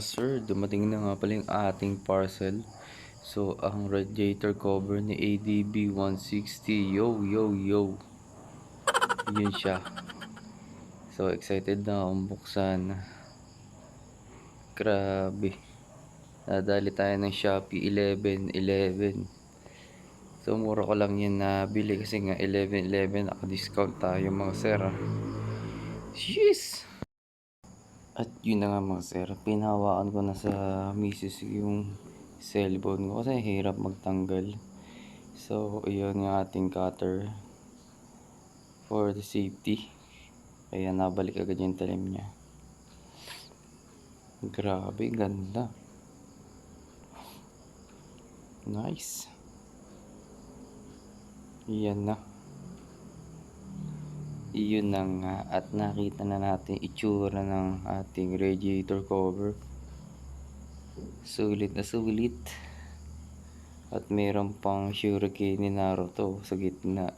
sir, dumating na nga pala yung ating parcel. So, ang radiator cover ni ADB 160. Yo, yo, yo. Yun siya. So, excited na akong buksan. Grabe. Nadali tayo ng Shopee 11.11. So, mura ko lang yan nabili kasi nga 11.11 naka-discount tayo mga sir. ah. Jeez! At yun na nga mga sir, pinahawakan ko na sa misis yung cellphone ko kasi hirap magtanggal. So, yun yung ating cutter for the safety. Kaya nabalik agad yung talim niya. Grabe, ganda. Nice. Yan na. Iyon na nga at nakita na natin itsura ng ating radiator cover. Sulit na sulit. At meron pang shuriken ni Naruto sa gitna.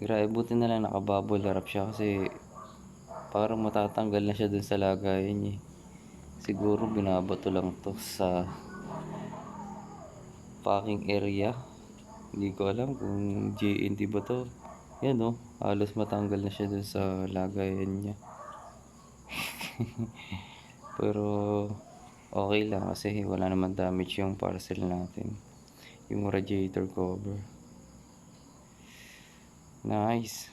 Grabe, buti na lang nakabubble wrap siya kasi parang matatanggal na siya dun sa lagayan niya. Siguro binabato lang to sa packing area. Hindi ko alam kung JNT ba to. Yan oh, halos matanggal na siya dun sa lagayan niya. Pero okay lang kasi wala naman damage yung parcel natin. Yung radiator cover. Nice.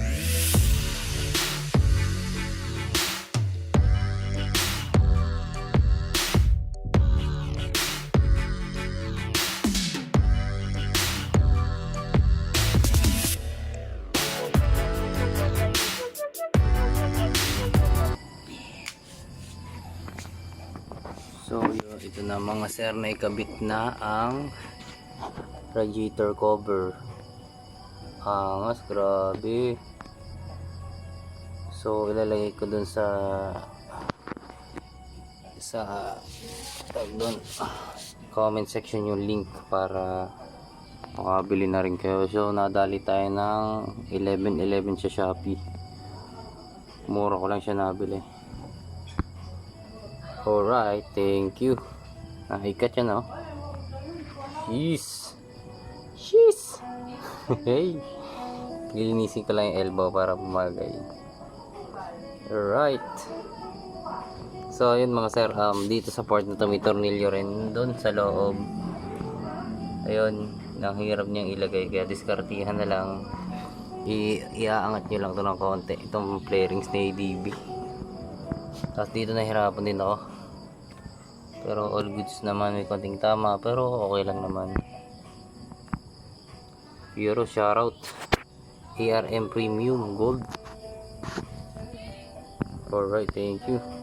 ito na mga sir na ikabit na ang radiator cover. Angas, grabe. So, ilalagay ko dun sa sa dun, ah, comment section yung link para makabili na rin kayo. So, nadali tayo ng 11.11 sa Shopee. Mura ko lang siya nabili. Alright, thank you. Nahikat yan, oh. Jeez. Jeez. hey. Lilinisin ko lang yung elbow para bumagay. Alright. So, ayun mga sir, um, dito sa port na to tornilyo rin doon sa loob. Ayun, nahirap niyang ilagay kaya diskartihan na lang. I iaangat nyo lang to ng konti. Itong flarings na ADB. Tapos dito nahirapan din ako. Pero all goods naman may konting tama. Pero okay lang naman. Euro shoutout. ARM Premium Gold. Alright, thank you.